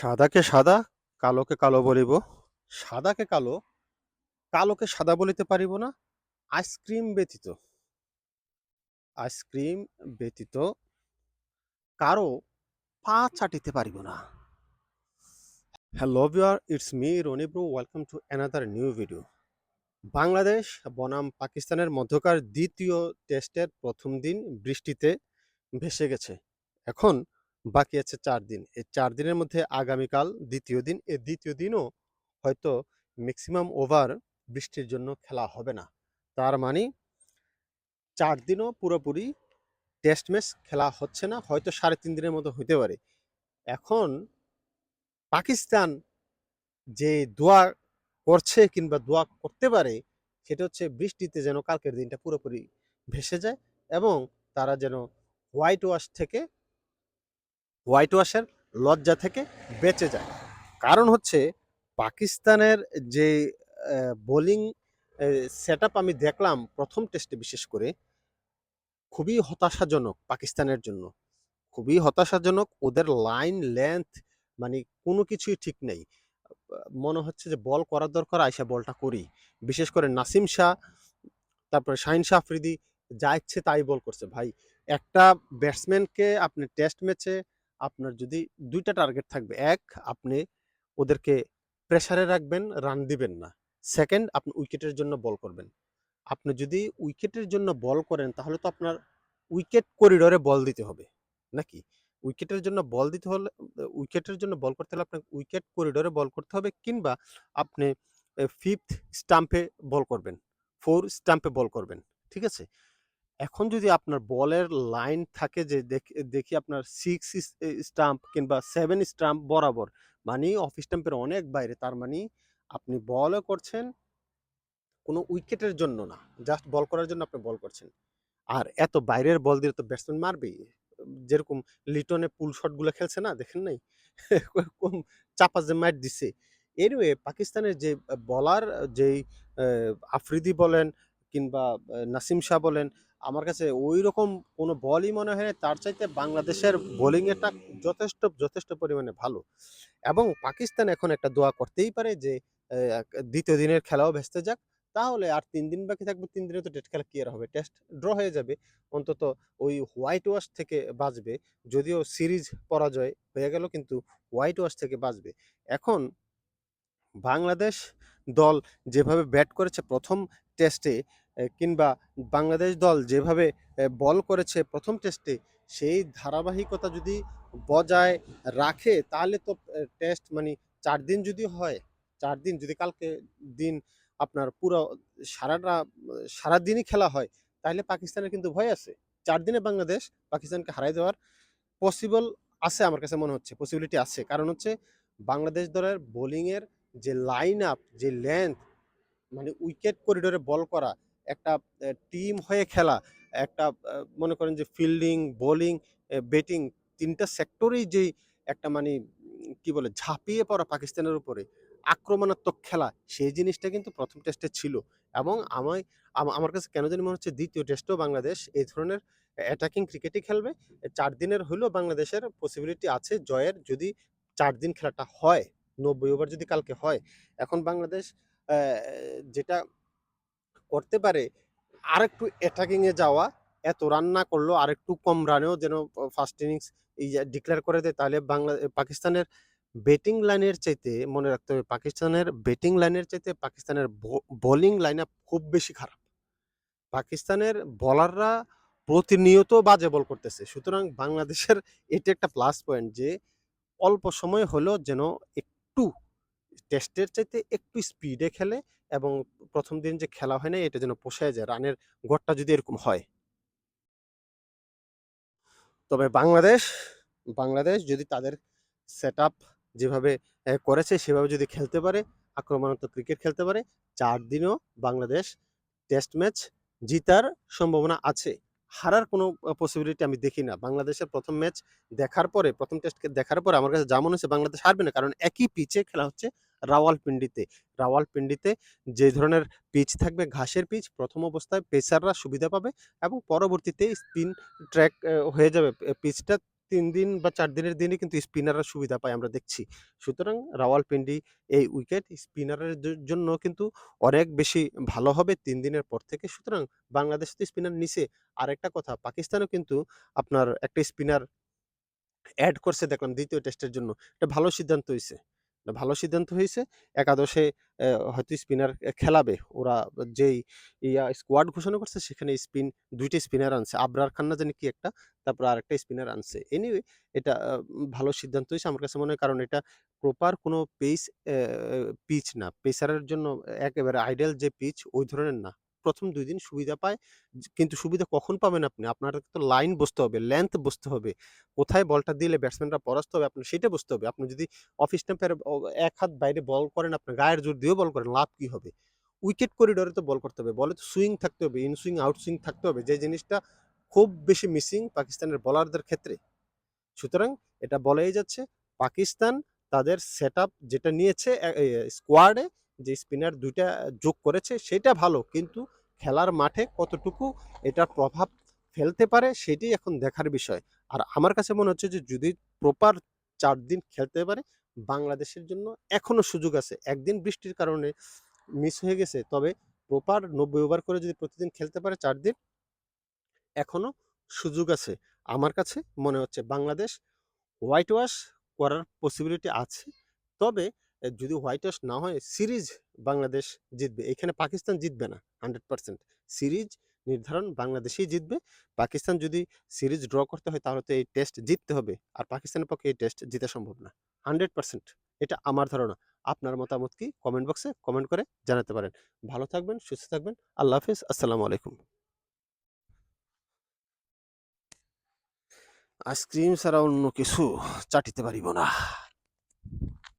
সাদাকে সাদা, কালোকে কালো বলিব। সাদাকে কালো, কালোকে সাদা বলিতে পারিব না। আইসক্রিম ব্যতীত। আইসক্রিম ব্যতীত কারও পা চাটিতে পারিব না। Hello viewer it's me Rony bro welcome to another new video Bangladesh, বনাম, পাকিস্তানের মধ্যকার দ্বিতীয় টেস্টের প্রথম দিন বৃষ্টিতে ভেসে গেছে। এখন বাকি আছে চার দিন। এই চার দিনের মধ্যে আগামীকাল দ্বিতীয় দিন, এই দ্বিতীয় দিনও হয়তো ম্যাক্সিমাম ওভার বৃষ্টির জন্য খেলা হবে না। তার মানে চার দিনও পুরোপুরি টেস্ট ম্যাচ খেলা হচ্ছে না, হয়তো সাড়ে তিন দিনের মতো হতে পারে। এখন পাকিস্তান যে দোয়া করছে কিংবা দোয়া করতে পারে, সেটা হচ্ছে বৃষ্টিতে যেন কালকের দিনটা পুরোপুরি ভেসে যায় এবং তারা যেন হোয়াইট ওয়াশ থেকে হোয়াইট ওয়াশের লজ্জা থেকে বেঁচে যায়। কারণ হচ্ছে পাকিস্তানের যে বোলিং সেট আমি দেখলাম প্রথম টেস্টে বিশেষ করে, খুবই হতাশাজনক পাকিস্তানের জন্য। খুবই হতাশাজনক, ওদের লাইন লেন্থ মানে কোনো কিছুই ঠিক নেই। মনে হচ্ছে যে বল করার দরকার, আইসা বলটা করি। বিশেষ করে নাসিম শাহ, তারপরে শাহিন শাহ আফ্রিদি, যা ইচ্ছে তাই বল করছে। ভাই, একটা ব্যাটসম্যানকে আপনি টেস্ট ম্যাচে আপনার যদি দুইটা টার্গেট থাকবে, এক আপনি ওদেরকে প্রেসারে রাখবেন রান দিবেন না। সেকেন্ড আপনি উইকেটের জন্য বল করবেন। আপনি যদি উইকেটের জন্য বল করেন, তাহলে তো আপনার উইকেট করিডোরে বল দিতে হবে, নাকি? উইকেটের জন্য বল দিতে হলে উইকেটের জন্য বল করতে হলে আপনাকে উইকেট করিডোরে বল করতে হবে, কিংবা আপনি ফিফথ স্টাম্পে বল করবেন ফোর স্টাম্পে বল করবেন, ঠিক আছে? এখন যদি আপনার বলের লাইন থাকে যে দেখি আপনার সিক্স স্টাম্প কিংবা সেভেন স্টাম্প বরাবর মানে অফ স্টাম্পের অনেক বাইরে, তার মানে আপনি বলও করছেন কোনো উইকেটের জন্য না জাস্ট বল করার জন্য আপনি বল করছেন। আর এত বাইরের বল দিয়ে তো ব্যাটসম্যান মারবেই যেরকম লিটনে পুল শটগুলো খেলছে না, দেখেন নাই? চাপা যে ম্যাট দিছে। এরওয়ে পাকিস্তানের যে বলার, যেই আফ্রিদি বলেন কিংবা নাসিম শাহ বলেন আমার কাছে ওই রকম কোনো বলই মনে হয় তার চাইতে বাংলাদেশের বোলিংয়েরটা যথেষ্ট যথেষ্ট পরিমাণে ভালো। এবং পাকিস্তান এখন একটা দোয়া করতেই পারে যে দ্বিতীয় দিনের খেলাও ভেস্তে যাক। তাহলে আর তিন দিন বাকি থাকবে, তিন দিনে তো টেস্ট খেলা কি আর হবে? টেস্ট ড্র হয়ে যাবে। অন্তত ওই হোয়াইট ওয়াশ থেকে বাঁচবে। যদিও সিরিজ পরাজয় হয়ে গেল, কিন্তু হোয়াইট ওয়াশ থেকে বাঁচবে। এখন বাংলাদেশ দল যেভাবে ব্যাট করেছে প্রথম টেস্টে কিংবা বাংলাদেশ দল যেভাবে বল করেছে প্রথম টেস্টে সেই ধারাবাহিকতা যদি বজায় রাখে, তাহলে তো টেস্ট মানে চার দিন যদি হয়, চার দিন যদি কালকে দিন আপনার পুরো সারাটা সারা দিনই খেলা হয়, তাহলে পাকিস্তানের কিন্তু ভয় আছে। চার দিনে বাংলাদেশ পাকিস্তানকে হারাই দেওয়ার পসিবল আছে আমার কাছে মনে হচ্ছে পসিবিলিটি আছে। কারণ হচ্ছে বাংলাদেশ দলের বোলিংয়ের যে লাইন আপ যে লেন্থ মানে উইকেট করিডোরে বল করা একটা টিম হয়ে খেলা, একটা মনে করেন যে ফিল্ডিং বোলিং ব্যাটিং তিনটা সেক্টরেই যেই একটা মানে কি বলে, ঝাঁপিয়ে পড়া পাকিস্তানের উপরে আক্রমণাত্মক খেলা, সেই জিনিসটা কিন্তু প্রথম টেস্টে ছিল। এবং আমায় আমার কাছে কেন জানি মনে হচ্ছে দ্বিতীয় টেস্টেও বাংলাদেশ এই ধরনের অ্যাটাকিং ক্রিকেটই খেলবে। চার দিনের হলেও বাংলাদেশের পসিবিলিটি আছে জয়ের যদি চার দিন খেলাটা হয়, নব্বই ওভার যদি কালকে হয়। এখন বাংলাদেশ যেটা করতে পারে, আরেকটু অ্যাটাকিংয়ে যাওয়া, এত রান না করল আরেকটু কম রানেও যেন ফার্স্ট ইনিংস এই ডিক্লেয়ার করে দেয়, তাহলে বাংলা পাকিস্তানের ব্যাটিং লাইনের চাইতে মনে রাখতে হবে, পাকিস্তানের ব্যাটিং লাইনের চাইতে পাকিস্তানের বোলিং লাইন খুব বেশি খারাপ। পাকিস্তানের বলাররা প্রতিনিয়ত বাজে বল করতেছে, সুতরাং বাংলাদেশের এটা একটা প্লাস পয়েন্ট যে, অল্প সময় হলেও যেন একটু টেস্টের চাইতে একটু স্পিডে খেলে এবং প্রথম দিন যে খেলা হয় না, এটা যেন পোষায় যায়। রানের গড়টা যদি এরকম হয়। তবে বাংলাদেশ বাংলাদেশ যদি তাদের সেট যেভাবে করেছে, সেভাবে যদি খেলতে পারে, আক্রমণাত্মক ক্রিকেট খেলতে পারে, চার দিনও বাংলাদেশ টেস্ট ম্যাচ জিতার সম্ভাবনা আছে। হারার কোনো পসিবিলিটি আমি দেখি না। বাংলাদেশের প্রথম ম্যাচ দেখার পরে, প্রথম টেস্টকে দেখার পরে আমার কাছে যা মনে হচ্ছে, বাংলাদেশ হারবে না। কারণ একই পিচে খেলা হচ্ছে রাওয়ালপিন্ডিতে। রাওয়ালপিন্ডিতে যে ধরনের পিচ থাকবে, ঘাসের পিচ প্রথম অবস্থায় পেসাররা সুবিধা পাবে এবং পরবর্তীতে স্পিন ট্র্যাক হয়ে যাবে। পিচটা তিন দিন বা চার দিনের দিনে কিন্তু স্পিনাররা সুবিধা পায় আমরা দেখছি। সুতরাং রাওয়ালপিন্ডি এই উইকেট স্পিনারের জন্য কিন্তু অনেক বেশি ভালো হবে তিন দিনের পর থেকে। সুতরাং বাংলাদেশ তো স্পিনার নিচে আরেকটা কথা, পাকিস্তানও কিন্তু আপনার একটা স্পিনার অ্যাড করছে, দেখলাম দ্বিতীয় টেস্টের জন্য। এটা ভালো সিদ্ধান্ত হয়েছে ভালো সিদ্ধান্ত হয়েছে, একাদশে হয়তো স্পিনার খেলাবে। ওরা যেই ইয়া স্কোয়াড ঘোষণা করছে, সেখানে স্পিন দুইটা স্পিনার আনছে। আবরার খান না জানি কি একটা, তারপর আরেকটা স্পিনার আনছে। এনিওয়ে এটা ভালো সিদ্ধান্ত হয়েছে আমার কাছে মনে হয়, কারণ এটা প্রপার কোনো পেস পিচ না। পেসারের জন্য একেবারে আইডিয়াল যে পিচ ওই ধরনের না। প্রথম দুই দিন সুবিধা পায়। কিন্তু সুবিধা কখন পাবেন আপনি? আপনার তো লাইন বসতে হবে লেন্থ বসতে হবে। কোথায় বলটা দিলে ব্যাটসম্যানরা পরাস্ত হবে, আপনার সেটা বুঝতে হবে। আপনি যদি অফ স্টাম্পের এক হাত বাইরে বল করেন, আপনার গায়ের জোর দিয়েও বল করেন, লাভ কি হবে? উইকেট করিডোরে তো বল করতে হবে বলে তো সুইং থাকতে হবে ইন সুইং আউট সুইং থাকতে হবে। যে জিনিসটা খুব বেশি মিসিং পাকিস্তানের বলারদের ক্ষেত্রে। সুতরাং এটা বলাই যাচ্ছে, পাকিস্তান তাদের সেট যেটা নিয়েছে স্কোয়াডে যে স্পিনার দুইটা যোগ করেছে সেটা ভালো, কিন্তু খেলার মাঠে কতটুকু এটার প্রভাব ফেলতে পারে সেটি এখন দেখার বিষয়। আর আমার কাছে মনে হচ্ছে যে যদি প্রপার চার দিন খেলতে পারে, বাংলাদেশের জন্য এখনও সুযোগ আছে। একদিন বৃষ্টির কারণে মিস হয়ে গেছে, তবে প্রপার নব্বই ওভার করে যদি প্রতিদিন খেলতে পারে চার দিন, এখনও সুযোগ আছে। আমার কাছে মনে হচ্ছে বাংলাদেশ হোয়াইট ওয়াশ করার পসিবিলিটি আছে, তবে যদি হোয়াইট ওয়াশ না হয়, সিরিজ বাংলাদেশ জিতবে। এখানে পাকিস্তান জিতবে না হান্ড্রেড পার্সেন্ট সিরিজ নির্ধারণ বাংলাদেশেই জিতবে। পাকিস্তান যদি সিরিজ ড্র করতে হয়, তাহলে তো এই টেস্ট জিততে হবে। আর পাকিস্তানের পক্ষে এই টেস্ট জিতা সম্ভব না হান্ড্রেড পার্সেন্ট এটা আমার ধারণা। আপনার মতামত কি? কমেন্ট বক্সে কমেন্ট করে জানাতে পারেন। ভালো থাকবেন, সুস্থ থাকবেন। আল্লাহ হাফিজ। আসসালামু আলাইকুম। আইসক্রিম ছাড়া অন্য কিছু চাটিতে পারিব না।